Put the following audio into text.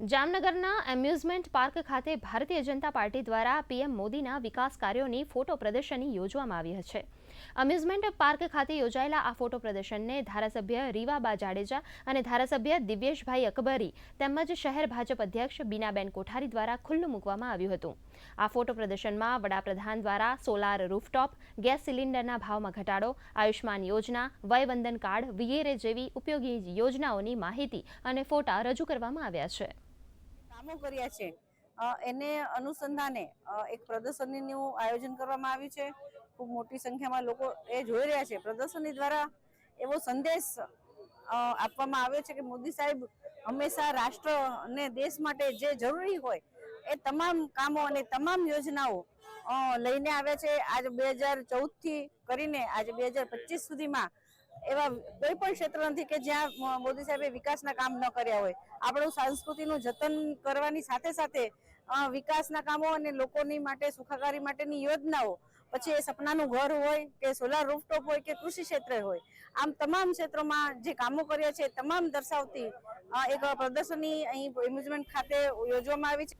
જામનગરના amusement park ખાતે Bharatiya Janata party દ્વારા પીએમ મોદીના વિકાસ કાર્યોની ફોટો પ્રદર્શની યોજવામાં આવી છે અમ્યુઝમેન્ટ પાર્ક ખાતે યોજાયેલા આ ફોટો પ્રદર્શનને ધારાસભ્ય રીવાબા જાડેજા અને ધારાસભ્ય દિવ્યેશભાઈ અકબરી તેમજ શહેર ભાજપ અધ્યક્ષ બીનાબેન કોઠારી દ્વારા ખુલ્લું મૂકવામાં આવ્યું હતું. આ ફોટો પ્રદર્શનમાં વડાપ્રધાન દ્વારા સોલાર રૂફટોપ, ગેસ સિલિન્ડરના ભાવમાં ઘટાડો, આયુષ્માન યોજના, વયવંદન કાર્ડ વિગેરે જેવી ઉપયોગી યોજનાઓની માહિતી અને ફોટા રજૂ કરવામાં આવ્યા છે. કામો કર્યા છે. એને અનુસંધાને એક પ્રદર્શનીનું આયોજન કરવામાં આવ્યું છે. ખૂબ મોટી સંખ્યામાં લોકો એ જોઈ રહ્યા છે. પ્રદર્શની દ્વારા એવો સંદેશ આપવામાં આવ્યો છે કે મોદી સાહેબ હંમેશા રાષ્ટ્ર અને દેશ માટે જે જરૂરી હોય એ તમામ કામો અને તમામ યોજનાઓ લઈને આવ્યા છે. આજ બે હજાર ચૌદથી કરીને, આજે બે હજાર પચીસ સુધીમાં એવા કોઈ પણ ક્ષેત્ર નથી કે જ્યાં મોદી સાહેબે વિકાસના કામ ન કર્યા હોય. આપણું સંસ્કૃતિનું જતન કરવાની સાથે સાથે વિકાસના કામો અને લોકોની માટે, સુખાકારી માટેની યોજનાઓ, પછી એ સપનાનું ઘર હોય કે સોલાર રૂફટોપ હોય કે કૃષિ ક્ષેત્રે હોય, આમ તમામ ક્ષેત્રોમાં જે કામો કર્યા છે તમામ દર્શાવતી એક પ્રદર્શની અહીં એમ્યુઝમેન્ટ ખાતે યોજવામાં આવી છે.